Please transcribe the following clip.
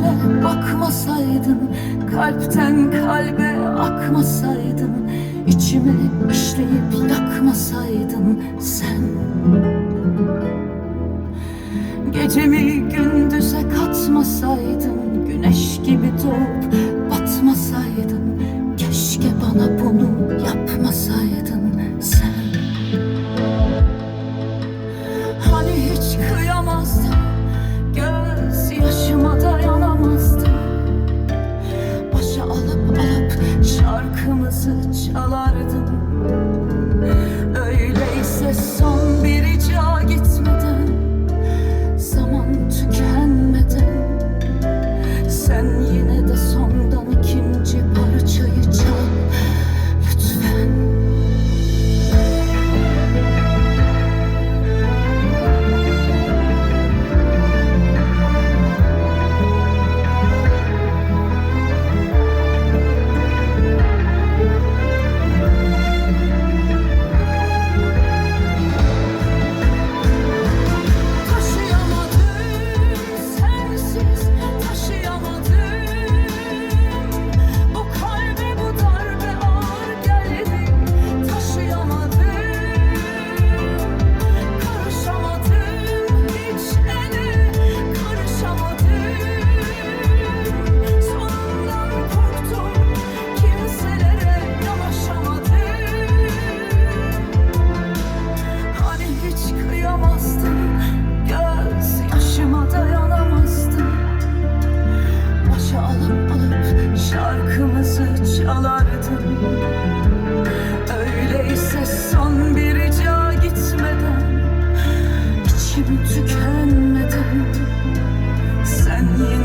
gözüme bakmasaydın Kalpten kalbe akmasaydın içime işleyip yakmasaydın sen. Gecemi gündüze katmasaydın Güneş gibi doğup şarkımızı çalardın. Öyleyse son bir rica gitmeden içim tükenmeden Sen yine